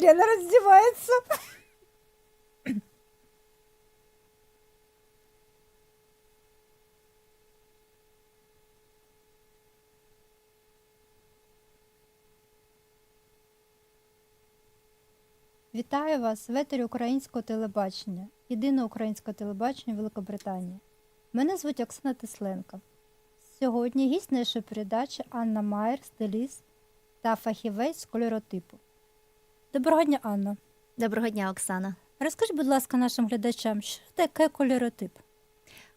Лена раздевается. Вітаю вас в етері українського телебачення, єдиного українського телебачення Великобританії. Мене звуть Оксана Тесленко. Сьогодні гість нашої передачі Анна Майер, стиліст та фахівець кольоротипу. Доброго дня, Анна. Доброго дня, Оксана. Розкажіть, будь ласка, нашим глядачам, що таке кольоротип?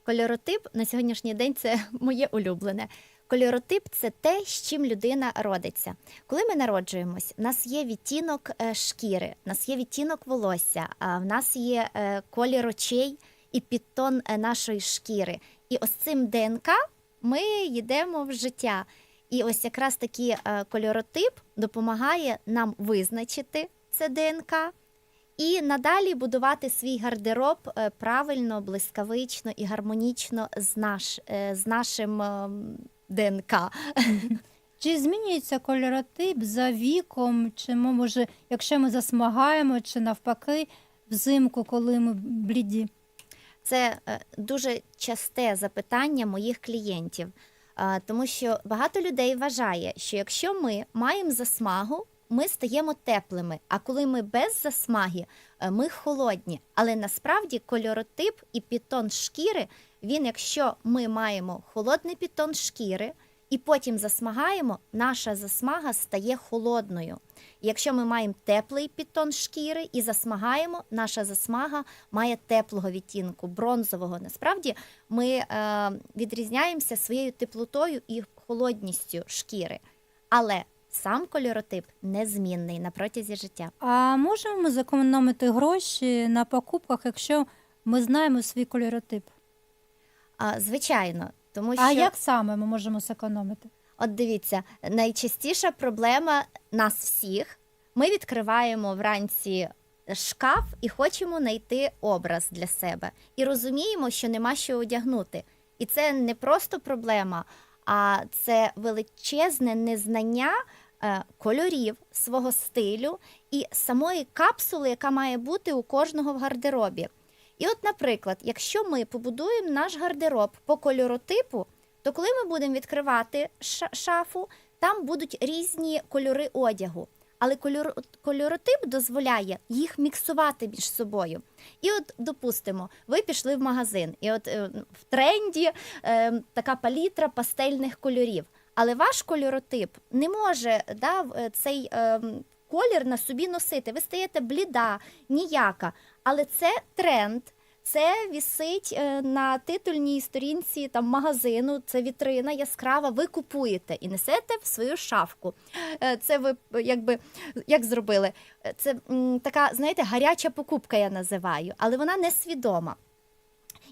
Кольоротип на сьогоднішній день це моє улюблене. Кольоротип це те, з чим людина родиться. Коли ми народжуємось, в нас є відтінок е, шкіри, в нас є відтінок волосся, а в нас є е, колір очей і підтон е, нашої шкіри. І ось цим ДНК ми йдемо в життя. І ось якраз такий кольоротип допомагає нам визначити це ДНК і надалі будувати свій гардероб е, правильно, блискавично і гармонічно з, наш, е, з нашим ем, ДНК. Чи змінюється кольоротип за віком, чи мо- може, якщо ми засмагаємо, чи навпаки, взимку, коли ми бліді? Це е, дуже часте запитання моїх клієнтів, тому що багато людей вважає, що якщо ми маємо засмагу, ми стаємо теплими. А коли ми без засмаги, е, ми холодні. Але насправді кольоротип і підтон шкіри, він, якщо ми маємо холодний підтон шкіри і потім засмагаємо, наша засмага стає холодною. Якщо ми маємо теплий підтон шкіри і засмагаємо, наша засмага має теплого відтінку, бронзового. Насправді ми е, відрізняємося своєю теплотою і холодністю шкіри. Але сам кольоротип незмінний на протязі життя. А можемо ми зекономити гроші на покупках, якщо ми знаємо свій кольоротип? А, звичайно, тому що А як саме ми можемо зекономити? От дивіться, найчастіша проблема нас всіх. Ми відкриваємо вранці шкаф і хочемо знайти образ для себе. І розуміємо, що нема що одягнути. І це не просто проблема, а це величезне незнання кольорів свого стилю і самої капсули, яка має бути у кожного в гардеробі. І от, наприклад, якщо ми побудуємо наш гардероб по кольоротипу, то коли ми будемо відкривати шафу, там будуть різні кольори одягу. Але кольор, кольоротип дозволяє їх міксувати між собою. І от, допустимо, ви пішли в магазин, і от е, в тренді е, така палітра пастельних кольорів. Але ваш кольоротип не може да, е, цей е, колір на собі носити. Ви стаєте бліда, ніяка. Але це тренд. Це вісить е, на титульній сторінці там магазину. Це вітрина яскрава. Ви купуєте і несете в свою шафку. Е, Це ви якби як зробили? Це м, така, знаєте, гаряча покупка, я називаю, але вона несвідома.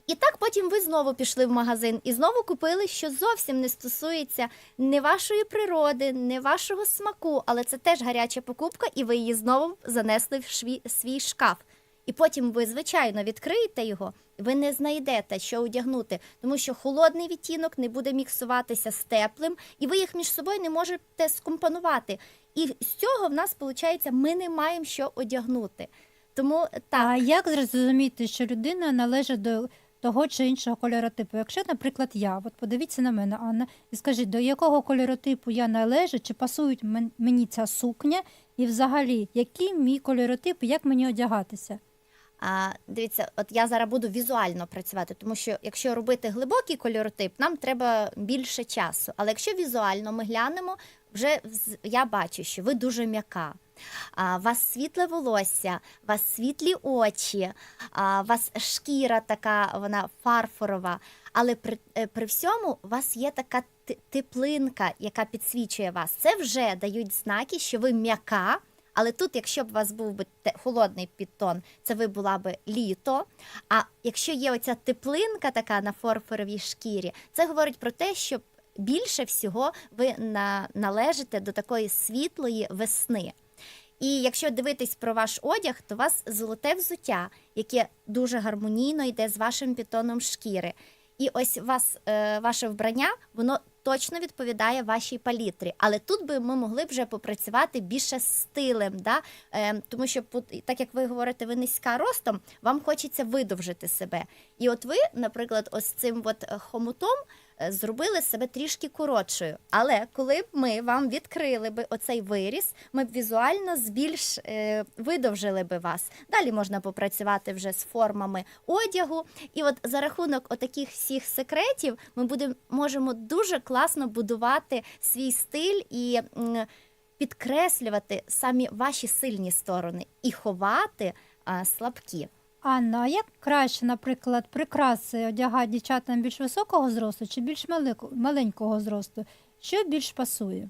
І так потім ви знову пішли в магазин і знову купили, що зовсім не стосується не вашої природи, не вашого смаку, але це теж гаряча покупка, і ви її знову занесли в свій, свій шкаф. І потім ви, звичайно, відкриєте його, ви не знайдете, що одягнути, тому що холодний відтінок не буде міксуватися з теплим, і ви їх між собою не можете скомпонувати. І з цього в нас виходить, ми не маємо що одягнути. Тому так. А як зрозуміти, що людина належить до того чи іншого кольоротипу? Якщо, наприклад, я, от подивіться на мене, Анна, і скажіть, до якого кольоротипу я належу, чи пасують мені ця сукня, і взагалі, який мій кольоротип, як мені одягатися? А, дивіться, от я зараз буду візуально працювати, тому що якщо робити глибокий кольоротип, нам треба більше часу. Але якщо візуально ми глянемо, вже я бачу, що ви дуже м'яка. А, вас світле волосся, вас світлі очі, а, вас шкіра така, вона фарфорова. Але при, е, при всьому у вас є така теплинка, яка підсвічує вас. Це вже дають знаки, що ви м'яка. Але тут, якщо б у вас був би холодний підтон, це ви була би літо. А якщо є оця теплинка така на форфоровій шкірі, це говорить про те, що більше всього ви на, належите до такої світлої весни. І якщо дивитись про ваш одяг, то у вас золоте взуття, яке дуже гармонійно йде з вашим підтоном шкіри. І ось вас, е, ваше вбрання, воно точно відповідає вашій палітрі. Але тут би ми могли вже попрацювати більше з стилем, да? е, тому що, так як ви говорите, ви низька ростом, вам хочеться видовжити себе. І от ви, наприклад, ось цим от е, хомутом зробили себе трішки коротшою. Але коли б ми вам відкрили би оцей виріс, ми б візуально збільш е, видовжили би вас. Далі можна попрацювати вже з формами одягу. І от за рахунок отаких всіх секретів ми будемо можемо дуже класно будувати свій стиль і підкреслювати самі ваші сильні сторони і ховати а, слабкі. Анна, а як краще, наприклад, прикраси одягати дівчатам більш високого зросту чи більш маленького зросту? Що більш пасує?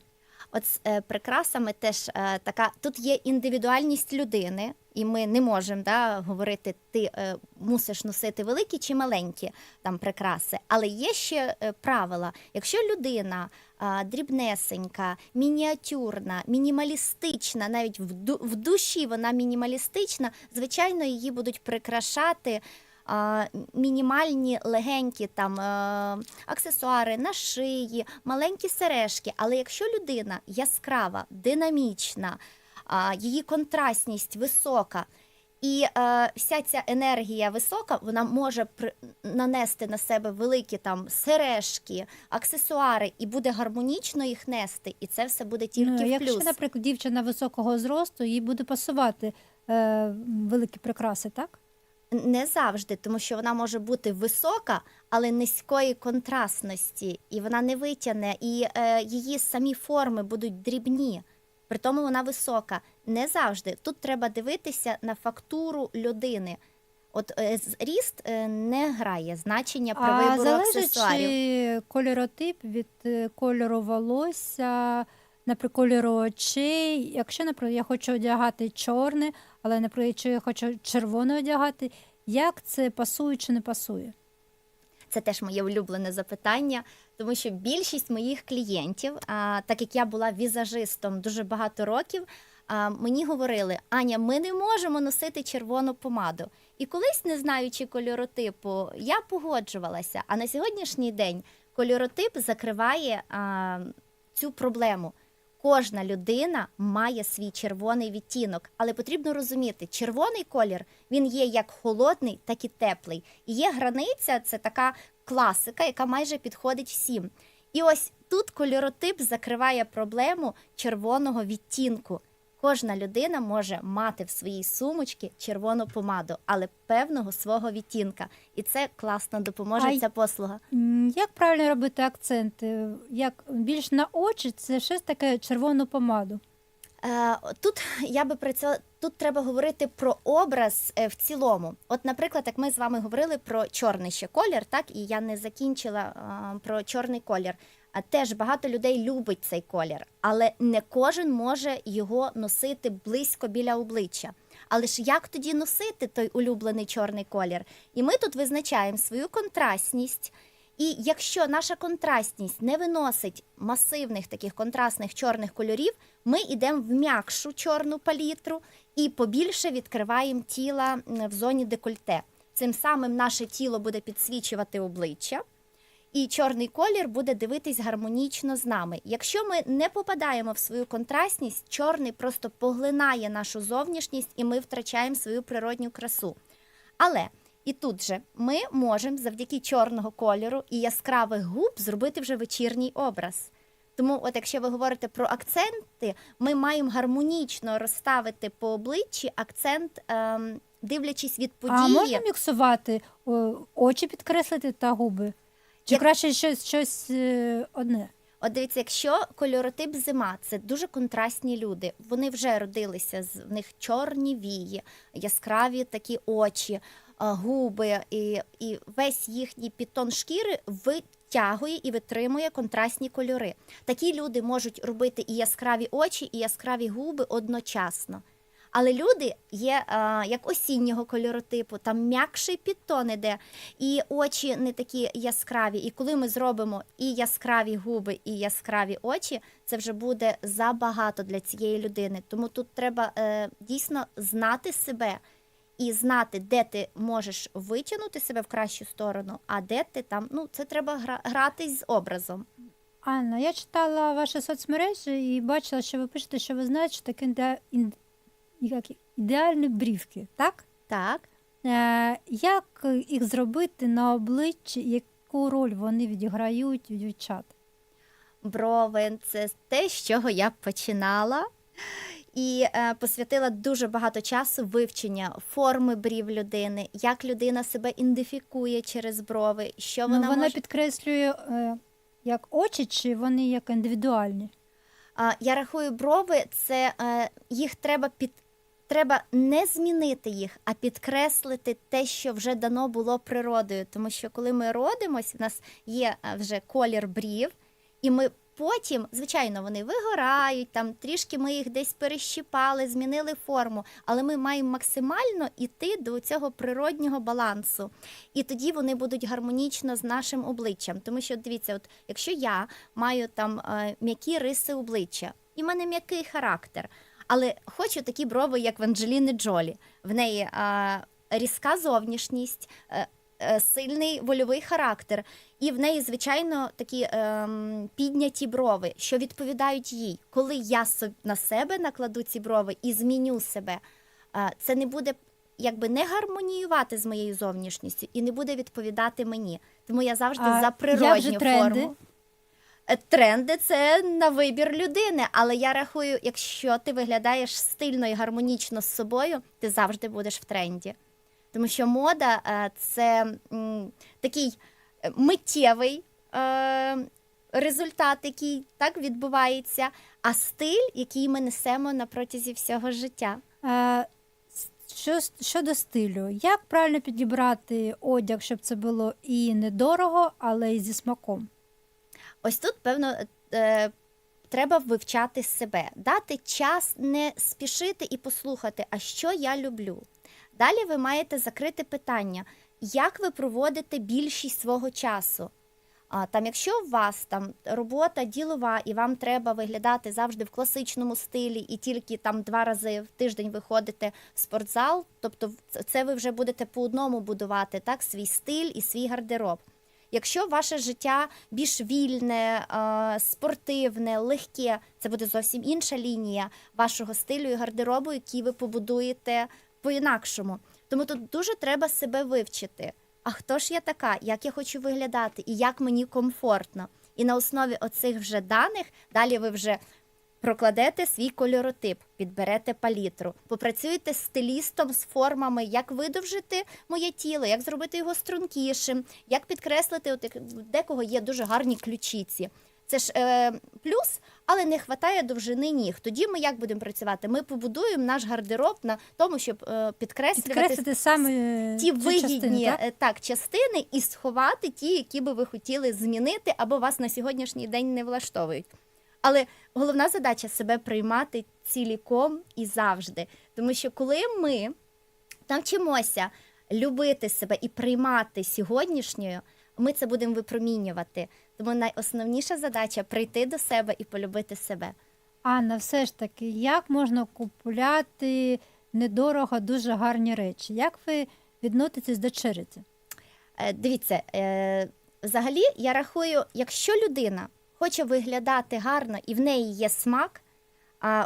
От з е, прикрасами теж е, така тут є індивідуальність людини, і ми не можемо да, говорити, ти е, мусиш носити великі чи маленькі там прикраси. Але є ще е, правила. Якщо людина е, дрібнесенька, мініатюрна, мінімалістична, навіть в, в душі вона мінімалістична, звичайно, її будуть прикрашати. Мінімальні легенькі там е, аксесуари на шиї, маленькі сережки. Але якщо людина яскрава, динамічна, її контрастність висока, і е, вся ця енергія висока, вона може при, нанести на себе великі там сережки, аксесуари, і буде гармонічно їх нести, і це все буде тільки ну, в якщо, наприклад, дівчина високого зросту, їй буде пасувати е, великі прикраси, так? Не завжди, тому що вона може бути висока, але низької контрастності, і вона не витягне, і е, її самі форми будуть дрібні. При тому вона висока. Не завжди. Тут треба дивитися на фактуру людини. От е, ріст е, не грає значення при а вибору залежить аксесуарів. чи кольоротип від е, кольору волосся, наприклад, кольору очей. Якщо, наприклад, я хочу одягати чорне, але, наприклад, якщо я хочу червоне одягати, як це пасує чи не пасує? Це теж моє улюблене запитання, тому що більшість моїх клієнтів, а, так як я була візажистом дуже багато років, а, мені говорили: Аня, ми не можемо носити червону помаду. І колись, не знаючи кольоротипу, я погоджувалася. А на сьогоднішній день кольоротип закриває а, цю проблему. Кожна людина має свій червоний відтінок, але потрібно розуміти, червоний колір він є як холодний, так і теплий. І є границя, це така класика, яка майже підходить всім. І ось тут кольоротип закриває проблему червоного відтінку. Кожна людина може мати в своїй сумочці червону помаду, але певного свого відтінка. І це класно допоможе А ця послуга. Як правильно робити акценти? Як більш на очі, це щось таке червону помаду. Е, Тут я би це тут треба говорити про образ е, в цілому. От, наприклад, як ми з вами говорили про чорний ще колір, так і я не закінчила е, про чорний колір. Теж багато людей любить цей колір, але не кожен може його носити близько біля обличчя. Але ж як тоді носити той улюблений чорний колір? І ми тут визначаємо свою контрастність. І якщо наша контрастність не виносить масивних таких контрастних чорних кольорів, ми йдемо в м'якшу чорну палітру і побільше відкриваємо тіла в зоні декольте. Цим самим наше тіло буде підсвічувати обличчя, і чорний колір буде дивитись гармонічно з нами. Якщо ми не попадаємо в свою контрастність, чорний просто поглинає нашу зовнішність, і ми втрачаємо свою природню красу. Але і тут же ми можемо завдяки чорного кольору і яскравих губ зробити вже вечірній образ. Тому, от якщо ви говорите про акценти, ми маємо гармонічно розставити по обличчі акцент, ем, дивлячись від події. А можна міксувати очі підкреслити та губи? Чи Як- краще щось, щось е, одне? От дивіться, якщо кольоротип зима, це дуже контрастні люди. Вони вже родилися з в них чорні вії, яскраві такі очі, губи, і, і весь їхній підтон шкіри витягує і витримує контрастні кольори. Такі люди можуть робити і яскраві очі, і яскраві губи одночасно. Але люди є а, як осіннього кольоротипу, там м'якший підтон іде, і очі не такі яскраві. І коли ми зробимо і яскраві губи, і яскраві очі, це вже буде забагато для цієї людини. Тому тут треба е, дійсно знати себе і знати, де ти можеш витягнути себе в кращу сторону, а де ти там. Ну, це треба гра- гратись з образом. Анна, я читала ваші соцмережі і бачила, що ви пишете, що ви знаєте, що таке як... ідеальні брівки, так? Так. Е, як їх зробити на обличчі, яку роль вони відіграють у дівчат? Брови це те, з чого я починала. І е, посвятила дуже багато часу вивчення форми брів людини, як людина себе ідентифікує через брови, що Ну, вона, вона може... підкреслює е, як очі, чи вони як індивідуальні? А, я рахую, брови це е, їх треба під. Треба не змінити їх, а підкреслити те, що вже дано було природою. Тому що коли ми родимось, в нас є е, вже колір брів, і ми потім, звичайно, вони вигорають, там трішки ми їх десь перещипали, змінили форму, але ми маємо максимально іти до цього природнього балансу. І тоді вони будуть гармонічно з нашим обличчям. Тому що дивіться, от якщо я маю там е, м'які риси обличчя, і в мене м'який характер, але хочу такі брови, як в Анджеліни Джолі. В неї е, різка зовнішність. е, е, Сильний вольовий характер, і в неї, звичайно, такі ем, підняті брови, що відповідають їй. Коли я на себе накладу ці брови і зміню себе, е, це не буде якби не гармоніювати з моєю зовнішністю і не буде відповідати мені. Тому я завжди А за як природню же тренди? форму. Е, Тренди це на вибір людини, але я рахую, якщо ти виглядаєш стильно і гармонічно з собою, ти завжди будеш в тренді. Тому що мода е, це такий е, миттєвий результат, який так відбувається, а стиль, який ми несемо на протязі всього життя. Що, щодо стилю, як правильно підібрати одяг, щоб це було і недорого, але й зі смаком? Ось тут, певно, е, треба вивчати себе, дати час не спішити і послухати, а що я люблю. Далі ви маєте закрити питання, як ви проводите більшість свого часу. А, там, якщо у вас там робота ділова, і вам треба виглядати завжди в класичному стилі, і тільки там два рази в тиждень виходите в спортзал, тобто це- ви вже будете по одному будувати так, свій стиль і свій гардероб. Якщо ваше життя більш вільне, е, спортивне, легке, це буде зовсім інша лінія вашого стилю і гардеробу, який ви побудуєте по-інакшому. Тому тут дуже треба себе вивчити. А хто ж я така, як я хочу виглядати і як мені комфортно. І на основі оцих вже даних далі ви вже прокладете свій кольоротип, підберете палітру, попрацюєте з стилістом з формами, як видовжити моє тіло, як зробити його стрункішим, як підкреслити, от декого є дуже гарні ключиці. Це ж е, плюс, але не вистачає довжини ніг. Тоді ми як будемо працювати? Ми побудуємо наш гардероб на тому, щоб е, підкреслювати Підкреслити саме ті вигідні частину, так? е, так, частини і сховати ті, які би ви хотіли змінити, або вас на сьогоднішній день не влаштовують. Але головна задача себе приймати ціліком і завжди. Тому що коли ми навчимося любити себе і приймати сьогоднішньою, ми це будемо випромінювати. Тому найосновніша задача прийти до себе і полюбити себе. Анна, все ж таки, як можна купувати недорого дуже гарні речі? Як ви відноситесь до череті? Е, Дивіться, е, взагалі я рахую, якщо людина хоче виглядати гарно і в неї є смак,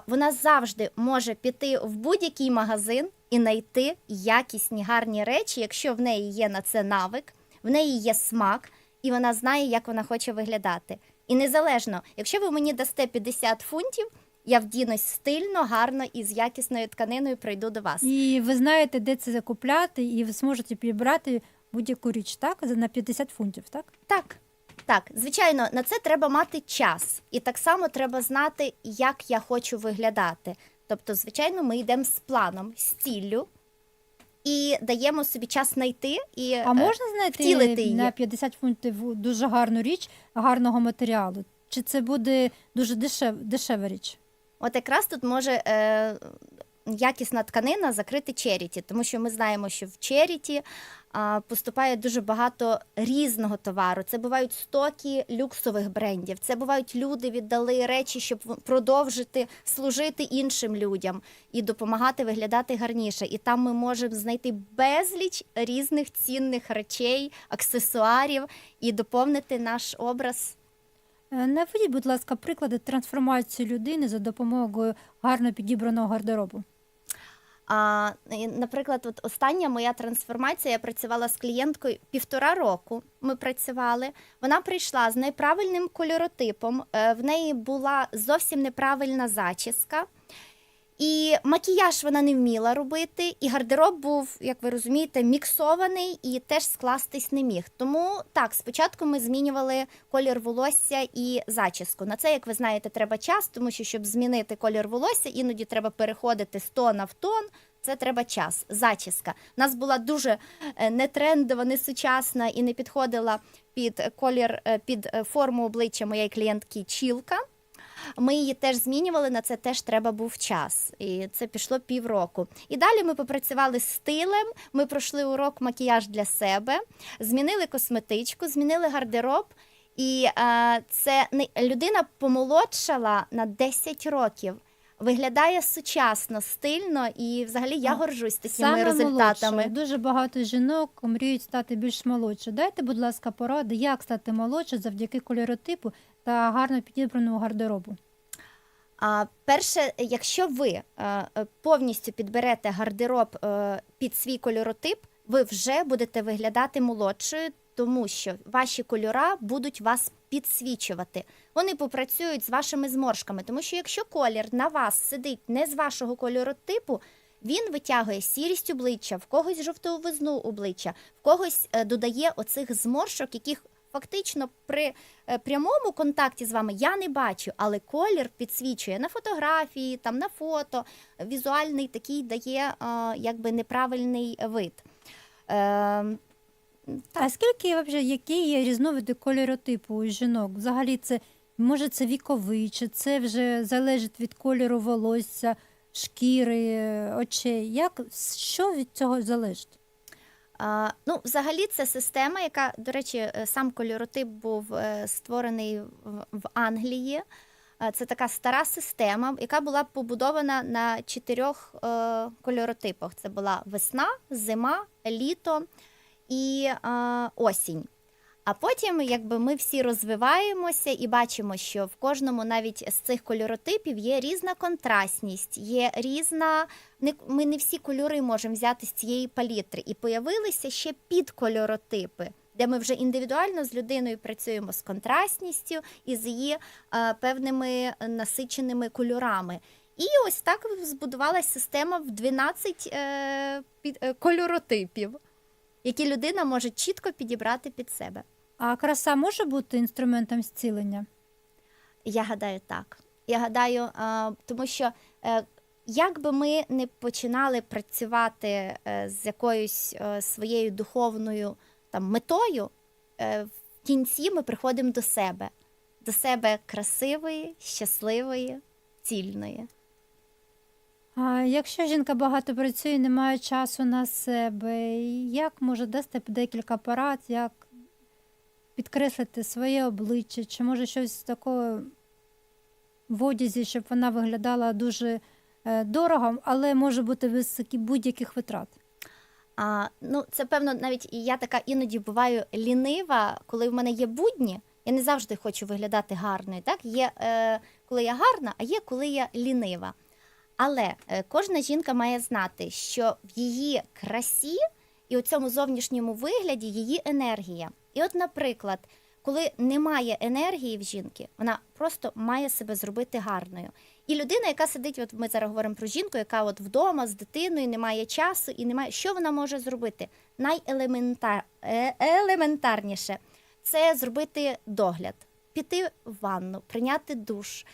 вона завжди може піти в будь-який магазин і знайти якісні гарні речі, якщо в неї є на це навик, в неї є смак, і вона знає, як вона хоче виглядати. І незалежно, якщо ви мені дасте 50 фунтів, я вдінусь стильно, гарно і з якісною тканиною прийду до вас. І ви знаєте, де це закупляти, і ви зможете підібрати будь-яку річ, так? На 50 фунтів, так? Так, так, звичайно, на це треба мати час, і так само треба знати, як я хочу виглядати. Тобто, звичайно, ми йдемо з планом, з ціллю і даємо собі час знайти і А е, можна знайти втілити її. на 50 фунтів дуже гарну річ, гарного матеріалу? Чи це буде дуже дешев, дешева річ? От якраз тут може е, якісна тканина закрити черіті, тому що ми знаємо, що в черіті поступає дуже багато різного товару. Це бувають стоки люксових брендів. Це бувають люди віддали речі, щоб продовжити служити іншим людям і допомагати виглядати гарніше. І там ми можемо знайти безліч різних цінних речей, аксесуарів і доповнити наш образ. Е, Наведіть, будь ласка, приклади трансформації людини за допомогою гарно підібраного гардеробу. А, наприклад, от остання моя трансформація, я працювала з клієнткою півтора року. Ми працювали. Вона прийшла з неправильним кольоротипом. е, В неї була зовсім неправильна зачіска. І макіяж вона не вміла робити, і гардероб був, як ви розумієте, міксований і теж скластись не міг. Тому так, спочатку ми змінювали колір волосся і зачіску. На це, як ви знаєте, треба час, тому що щоб змінити колір волосся, іноді треба переходити з тона в тон. Це треба час. Зачіска. У нас була дуже е, не трендова, не сучасна і не підходила під колір, е, під е, форму обличчя моєї клієнтки Чілка. Ми її теж змінювали, на це теж треба був час. І це пішло півроку. І далі ми попрацювали з стилем. Ми пройшли урок макіяж для себе, змінили косметичку, змінили гардероб. І е, це не людина помолодшала на 10 років. Виглядає сучасно, стильно, і взагалі я горжусь такими Саме результатами. молодше. Дуже багато жінок мріють стати більш молодше. Дайте, будь ласка, поради, як стати молодше завдяки кольоротипу та гарно підібраному гардеробу. А перше, якщо ви е, повністю підберете гардероб е, під свій кольоротип, ви вже будете виглядати молодшою, тому що ваші кольора будуть вас підсвічувати. Вони попрацюють з вашими зморшками, тому що якщо колір на вас сидить не з вашого кольоротипу, він витягує сірість обличчя, в когось жовтовизну обличчя, в когось е, додає оцих зморшок, яких фактично при е, прямому контакті з вами я не бачу, але колір підсвічує на фотографії, там на фото. Візуальний такий дає е, якби неправильний вид. А скільки взагалі, які є різновиди кольоротипу у жінок? Взагалі це може це віковий, чи це вже залежить від кольору волосся, шкіри, очей? Як що від цього залежить? Ну, взагалі, це система, яка, до речі, е, сам кольоротип був е, створений в, Англії. Це така стара система, яка була побудована на чотирьох е, кольоротипах: це була весна, зима, літо і е, осінь. А потім, якби ми всі розвиваємося і бачимо, що в кожному навіть з цих кольоротипів є різна контрастність, є різна. Ми не всі кольори можемо взяти з цієї палітри. І появилися ще підкольоротипи, де ми вже індивідуально з людиною працюємо з контрастністю і з її е, певними насиченими кольорами. І ось так збудувалася система в 12 е, під, е, кольоротипів, які людина може чітко підібрати під себе. А краса може бути інструментом зцілення? Я гадаю, так. Я гадаю, тому що е, як би ми не починали працювати е, з якоюсь е, своєю духовною там, метою, в кінці ми приходимо до себе, до себе красивої, щасливої, цільної. Якщо жінка багато працює і не має часу на себе, як може дасти декілька порад, як підкреслити своє обличчя, чи може щось такого в одязі, щоб вона виглядала дуже е, дорого, але може бути без будь-яких витрат? А, ну, це певно, навіть і я така іноді буваю лінива, коли в мене є будні. Я не завжди хочу виглядати гарною. Так? Є е, коли я гарна, а є коли я лінива. Але е, кожна жінка має знати, що в її красі і у цьому зовнішньому вигляді її енергія. І от, наприклад, коли немає енергії в жінки, вона просто має себе зробити гарною. І людина, яка сидить, от ми зараз говоримо про жінку, яка от вдома з дитиною не має часу і немає, що вона може зробити? Найелементар... е- це зробити догляд, піти в ванну, прийняти душ.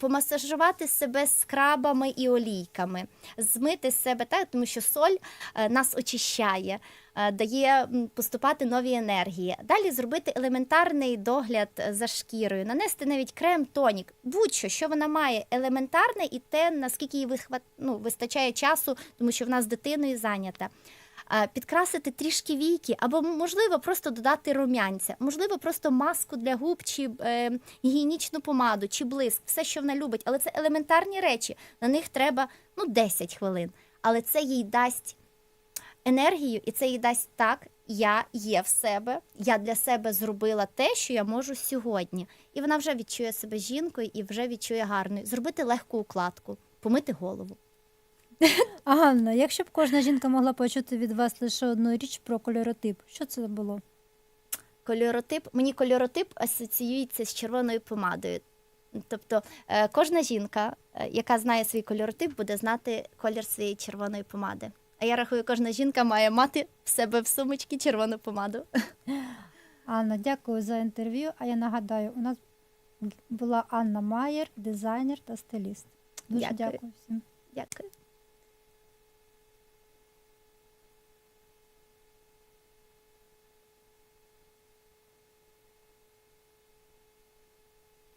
Помасажувати себе скрабами і олійками, змити себе так, тому що соль е, нас очищає, е, дає поступати нові енергії. Далі зробити елементарний догляд е, за шкірою, нанести навіть крем, тонік, будь-що, що вона має елементарне і те, наскільки їй ну, вистачає часу, тому що вона з дитиною зайнята. А, Підкрасити трішки війки, або можливо просто додати рум'янця, можливо, просто маску для губ, чи е, гігієнічну помаду, чи блиск, все, що вона любить. Але це елементарні речі. На них треба ну 10 хвилин. Але це їй дасть енергію, і це їй дасть так. Я є в себе, я для себе зробила те, що я можу сьогодні. І вона вже відчує себе жінкою і вже відчує гарною. Зробити легку укладку, помити голову. А Ганна, якщо б кожна жінка могла почути від вас лише одну річ про кольоротип, що це було? Кольоротип, мені кольоротип асоціюється з червоною помадою. Тобто е, кожна жінка, е, яка знає свій кольоротип, буде знати колір своєї червоної помади. А я рахую, кожна жінка має мати в себе в сумочці червону помаду. Анна, дякую за інтерв'ю. А я нагадаю, у нас була Анна Маєр, дизайнер та стиліст. Дуже Дякую. дякую всім. Дякую.